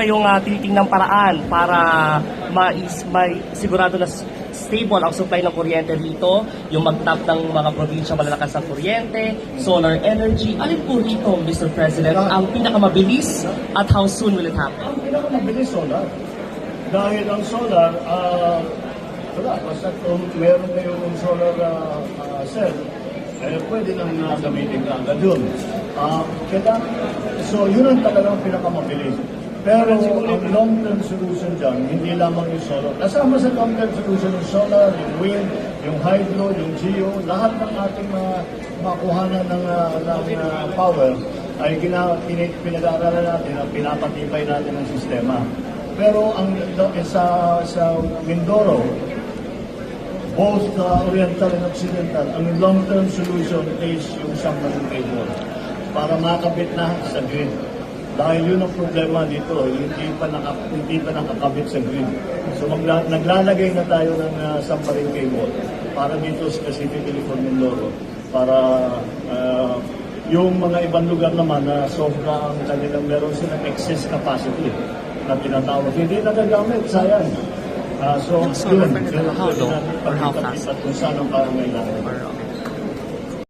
pa yung uh, tinitingnang paraan para mais, may sigurado na stable ang supply ng kuryente rito, yung mag-tap ng mga probinsya malalakas ng kuryente, solar energy. Alin po rito, Mr. President, ang pinakamabilis at how soon will it happen? Ang pinakamabilis solar. Dahil ang solar, ah, wala, basta kung meron kayong solar ah, ah, cell, eh, pwede nang uh, gamitin ka agad yun. Ah, kailangan, so yun ang talagang pinakamabilis. Pero ang long-term solution dyan, hindi lamang yung solar. Kasama sa long-term solution yung solar, yung wind, yung hydro, yung geo, lahat ng ating mga makuhanan ng, ah, ng ah, power ay pinag-aaralan natin at pinapatibay natin ang sistema. Pero ang eh, sa sa Mindoro, both uh, Oriental and Occidental, ang long-term solution is yung submarine cable para makabit na sa grid. Dahil yun ang problema dito, hindi pa, naka, hindi pa nakakabit sa grid. So magla, naglalagay na tayo ng uh, submarine cable para dito specifically for Mindoro para uh, yung mga ibang lugar naman na sobra ang kanilang meron silang excess capacity na tinatawag. Hindi nagagamit, sayang. Ah, so, Yung solar yun, panel, yun ang how pwede low natin or